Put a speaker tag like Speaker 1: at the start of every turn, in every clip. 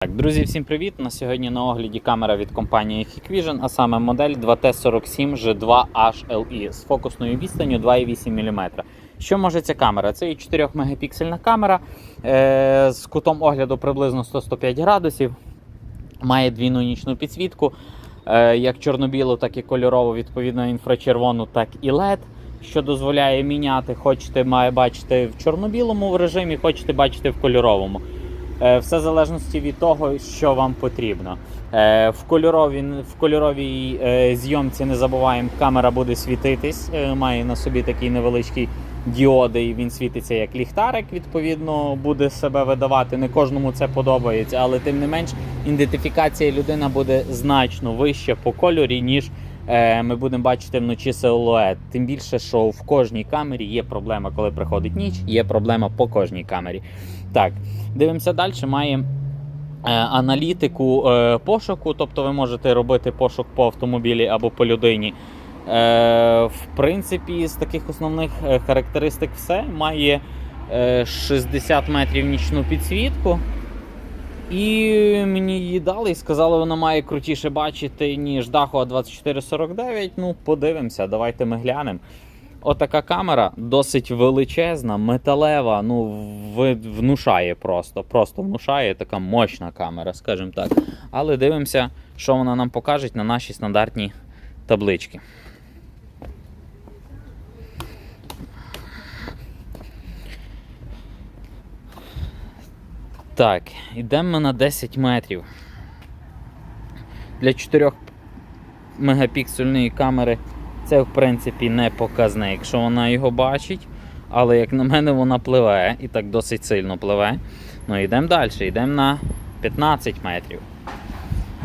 Speaker 1: Так, друзі, всім привіт! На сьогодні на огляді камера від компанії Hikvision, а саме модель 2T47G2HLE з фокусною відстанню 2,8 мм. Що може ця камера? Це і 4 мегапіксельна камера е- з кутом огляду приблизно 100-105 градусів. Має двійну нічну підсвітку, е- як чорно-білу, так і кольорову, відповідно інфрачервону, так і LED. Що дозволяє міняти, хочете бачити в чорно-білому режимі, хочете бачити в кольоровому. Е, Все залежності від того, що вам потрібно. Е, В кольоровій, в кольоровій е, зйомці не забуваємо, камера буде світитись, має на собі такий невеличкий діоди, і він світиться як ліхтарик, відповідно, буде себе видавати. Не кожному це подобається, але тим не менш ідентифікація людина буде значно вище по кольорі, ніж ми будемо бачити вночі силует. Тим більше, що в кожній камері є проблема, коли приходить ніч, є проблема по кожній камері. Так, дивимося далі. Має е, аналітику е, пошуку, тобто ви можете робити пошук по автомобілі або по людині. Е, в принципі, з таких основних е, характеристик все. Має е, 60 метрів нічну підсвітку. І мені її дали і сказали, вона має крутіше бачити, ніж Dahua 2449. Ну, подивимося, давайте ми глянемо. Отака камера досить величезна, металева, ну, внушає просто. Просто внушає така мощна камера, скажімо так. Але дивимося, що вона нам покаже на нашій стандартній табличці. Так, йдемо на 10 метрів. Для 4 мегапіксельної камери це в принципі не показник, якщо вона його бачить. Але як на мене, вона пливе і так досить сильно пливе. Ну йдемо далі, йдемо на 15 метрів.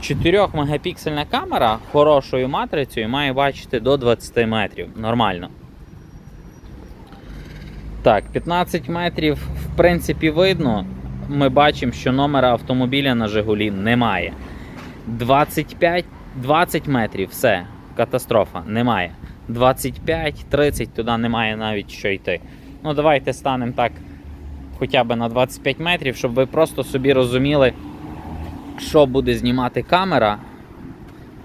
Speaker 1: 4 мегапіксельна камера хорошою матрицею має бачити до 20 метрів. Нормально. Так, 15 метрів, в принципі, видно. Ми бачимо, що номера автомобіля на Жигулі немає. 25, 20 метрів, все, катастрофа, немає. 25-30 туди немає навіть що йти. Ну, давайте станемо так хоча б на 25 метрів, щоб ви просто собі розуміли, що буде знімати камера,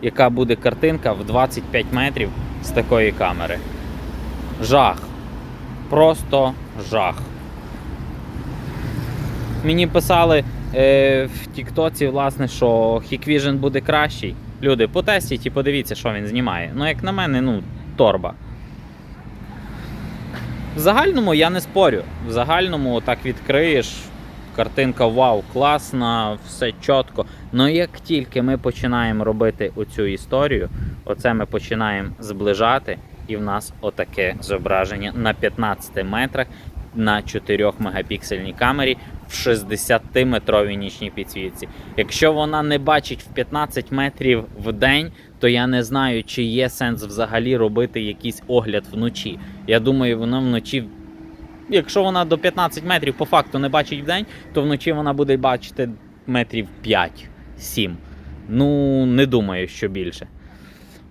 Speaker 1: яка буде картинка в 25 метрів з такої камери. Жах. Просто жах. Мені писали е, в Тіктоці, власне, що Hikvision буде кращий. Люди, потестіть і подивіться, що він знімає. Ну, як на мене, ну, торба. В загальному я не спорю. В загальному так відкриєш. Картинка вау, класна, все чітко. Ну як тільки ми починаємо робити оцю історію, оце ми починаємо зближати, і в нас отаке зображення на 15 метрах на 4 мегапіксельній камері в 60-метровій нічній підсвітці. Якщо вона не бачить в 15 метрів в день, то я не знаю, чи є сенс взагалі робити якийсь огляд вночі. Я думаю, вона вночі. Якщо вона до 15 метрів по факту не бачить в день, то вночі вона буде бачити метрів 5-7. Ну, не думаю, що більше.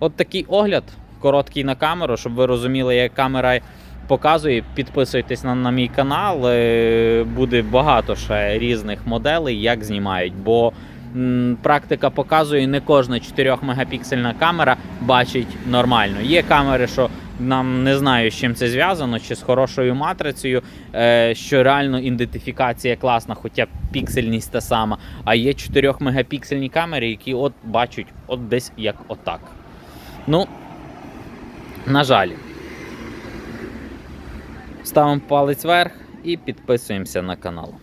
Speaker 1: От такий огляд, короткий на камеру, щоб ви розуміли, як камера показує. Підписуйтесь на, на мій канал. е, Буде багато ще різних моделей, як знімають. Бо практика показує, не кожна 4 мегапіксельна камера бачить нормально. Є камери, що нам не знаю, з чим це зв'язано, чи з хорошою матрицею, е, що реально ідентифікація класна, хоча піксельність та сама. А є 4 мегапіксельні камери, які от бачать от десь як отак. Ну, на жаль. Ставимо палець вверх і підписуємося на канал.